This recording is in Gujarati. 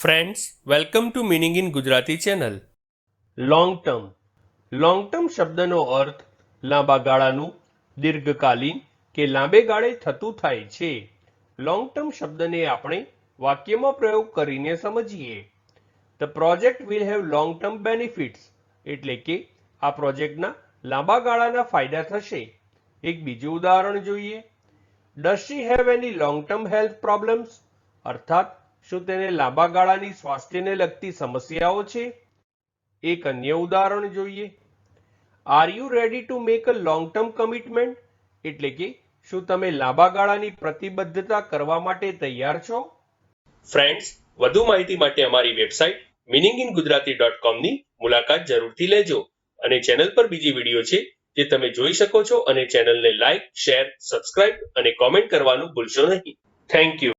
Friends welcome to meaning in Gujarati channel long term long term શબ્દનો અર્થ લાંબા ગાળાનું, દીર્ઘકાલીન કે લાંબે ગાળે થતું થાય છે. લોંગ ટર્મ શબ્દને આપણે વાક્યમાં પ્રયોગ કરીને સમજીએ. The project will have long term benefits એટલે કે આ પ્રોજેક્ટના લાંબા ગાળાના ફાયદા થશે. એક બીજું ઉદાહરણ જોઈએ. Does she have any long term health problems અર્થાત શું તેને લાંબા ગાળાની સ્વાસ્થ્યને લગતી સમસ્યાઓ છે? એક અન્ય ઉદાહરણ જોઈએ. Are you ready to make a long term commitment એટલે કે, શું તમે લાંબા ગાળાની પ્રતિબદ્ધતા કરવા માટે તૈયાર છો? ફ્રેન્ડ્સ વધુ માહિતી માટે અમારી website meaning in Gujarati dot કોમની મુલાકાત જરૂરથી લેજો અને ચેનલ પર બીજી વીડિયો છે જે તમે જોઈ શકો છો અને ચેનલને લાઇક શેર સબસ્ક્રાઇબ અને કોમેન્ટ કરવાનું ભૂલશો નહીં. Thank you